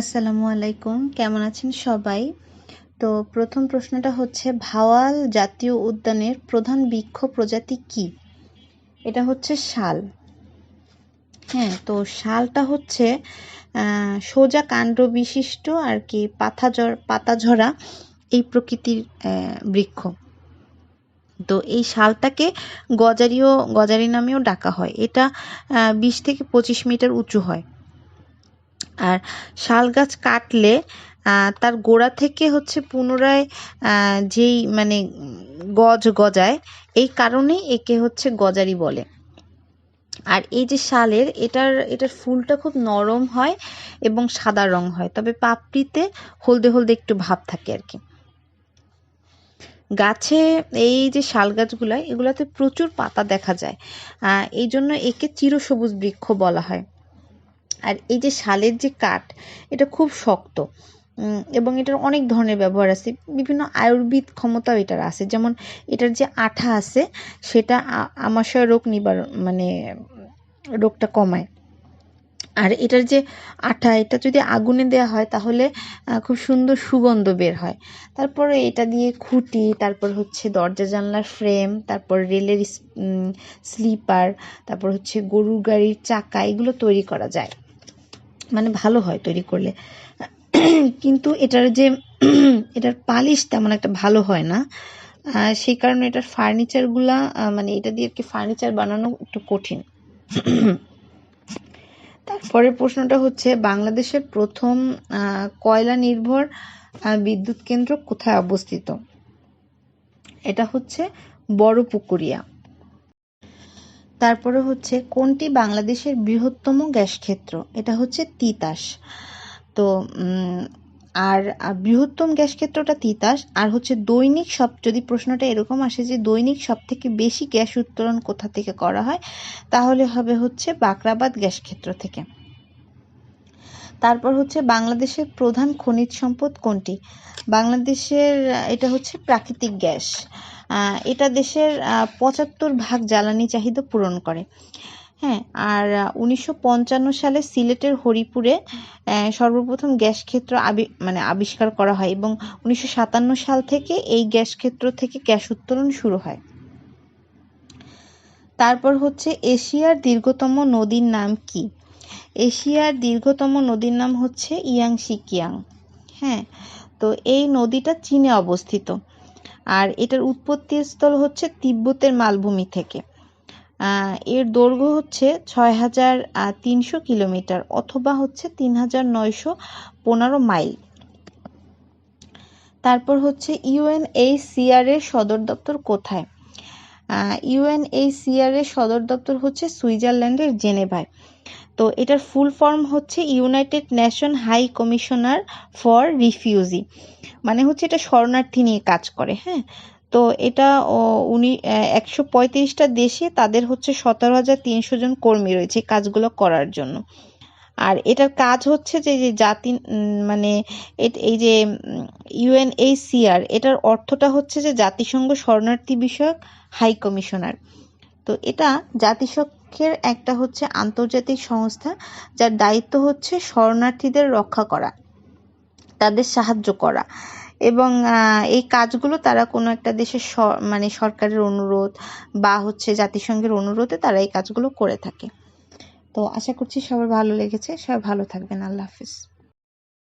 আসসালামু আলাইকুম। কেমন আছেন সবাই? তো প্রথম প্রশ্নটা হচ্ছে, ভাওয়াল জাতীয় উদ্যানের প্রধান বৃক্ষ প্রজাতি কি? এটা হচ্ছে শাল। হ্যাঁ তো শালটা হচ্ছে সোজা কাণ্ড বিশিষ্ট আর কি পাতা পাতা ঝরা এই প্রকৃতির বৃক্ষ। তো এই শালটাকে গজারিও, গজারি নামেও ডাকা হয়। এটা বিশ থেকে পঁচিশ মিটার উঁচু হয়। আর শাল গাছ কাটলে তার গোড়া থেকে হচ্ছে পুনরায় যেই মানে গজ গজায়, এই কারণেই একে হচ্ছে গজারি বলে। আর এই যে শালের, এটার এটার ফুলটা খুব নরম হয় এবং সাদা রং হয়, তবে পাপড়িতে হলদে হলদে একটু ভাব থাকে আর কি। গাছে এই যে শাল গাছগুলো, এগুলাতে প্রচুর পাতা দেখা যায় এই জন্য একে চিরসবুজ বৃক্ষ বলা হয়। আর এই যে শালের যে কাঠ, এটা খুব শক্ত এবং এটার অনেক ধরনের ব্যবহার আছে। বিভিন্ন আয়ুর্বেদ ক্ষমতাও এটার আছে। যেমন এটার যে আঠা আছে, সেটা আমাশয় রোগ নিবারণ মানে রোগটা কমায়। আর এটার যে আঠা, এটা যদি আগুনে দেওয়া হয়, তাহলে খুব সুন্দর সুগন্ধ বের হয়। তারপরে এটা দিয়ে খুঁটি, তারপর হচ্ছে দরজা জানলার ফ্রেম, তারপর রেলের স্লিপার, তারপর হচ্ছে গরুর গাড়ির চাকা, এগুলো তৈরি করা যায়। মানে ভালো হয় তৈরি করলে। কিন্তু এটার যে, এটার পালিশ তেমন একটা ভালো হয় না। সেই কারণে এটার ফার্নিচারগুলা মানে এটা দিয়ে আর কি ফার্নিচার বানানো একটু কঠিন। তারপরের প্রশ্নটা হচ্ছে, বাংলাদেশের প্রথম কয়লা নির্ভর বিদ্যুৎ কেন্দ্র কোথায় অবস্থিত? এটা হচ্ছে বড় পুকুরিয়া তারপরে হচ্ছে কোনটি বাংলাদেশের বৃহত্তম গ্যাস ক্ষেত্র? এটা হচ্ছে তিতাস। তো আর বৃহত্তম গ্যাস ক্ষেত্রটা তিতাস। আর হচ্ছে দৈনিক সব, যদি প্রশ্নটা এরকম আসে যে দৈনিক সব থেকে বেশি গ্যাস উত্তোলন কোথা থেকে করা হয়, তাহলে হবে হচ্ছে বাকরাবাদ গ্যাস ক্ষেত্র থেকে। তারপর হচ্ছে বাংলাদেশের প্রধান খনিজ সম্পদ কোনটি? বাংলাদেশের, এটা হচ্ছে প্রাকৃতিক গ্যাস। এটা দেশের পঁচাত্তর ভাগ জ্বালানি চাহিদা পূরণ করে। হ্যাঁ আর উনিশশো পঞ্চান্ন সালে সিলেটের হরিপুরে সর্বপ্রথম গ্যাস ক্ষেত্র আবি মানে আবিষ্কার করা হয় এবং উনিশশো সাতান্ন সাল থেকে এই গ্যাস ক্ষেত্র থেকে গ্যাস উত্তোলন শুরু হয়। তারপর হচ্ছে এশিয়ার দীর্ঘতম নদীর নাম কি? এশিয়ার দীর্ঘতম নদীর নাম হচ্ছে ইয়াংশি কিয়াং। হ্যাঁ তো এই নদীটা চীনে অবস্থিত। আর এটার উৎপত্তি স্থল হচ্ছে তিব্বতের মালভূমি থেকে। এর দৈর্ঘ্য হচ্ছে ছয় হাজার তিনশো কিলোমিটার অথবা হচ্ছে তিন হাজার নয়শো পনেরো মাইল। তারপর হচ্ছে ইউএনএইচসিআর এর সদর দপ্তর কোথায়? ইউএনএইচসিআর এর সদর দপ্তর হচ্ছে সুইজারল্যান্ডের জেনেভায়। তো এটার ফুল ফর্ম হচ্ছে United Nation High Commissioner for refugee মানে হচ্ছে এটা শরণার্থী নিয়ে কাজ করে হ্যাঁ? তো এটা উনি একশো পঁয়ত্রিশটা দেশে তাদের হচ্ছে সতেরো হাজার তিনশো জন কর্মী রয়েছে কাজগুলো করার জন্য। আর এটার কাজ হচ্ছে যে যে জাতি মানে এই যে ইউএনএইচসিআর এটার অর্থটা হচ্ছে যে জাতিসংঘ শরণার্থী বিষয়ক হাই কমিশনার তো এটা জাতিসংঘের একটা হচ্ছে আন্তর্জাতিক সংস্থা, যার দায়িত্ব হচ্ছে শরণার্থীদের রক্ষা করা, তাদের সাহায্য করা এবং এই কাজগুলো তারা কোনো একটা দেশের মানে সরকারের অনুরোধ বা হচ্ছে জাতিসংঘের অনুরোধে তারা এই কাজগুলো করে থাকে। তো আশা করছি সবার ভালো লেগেছে। সবাই ভালো থাকবেন। আল্লাহ হাফিজ।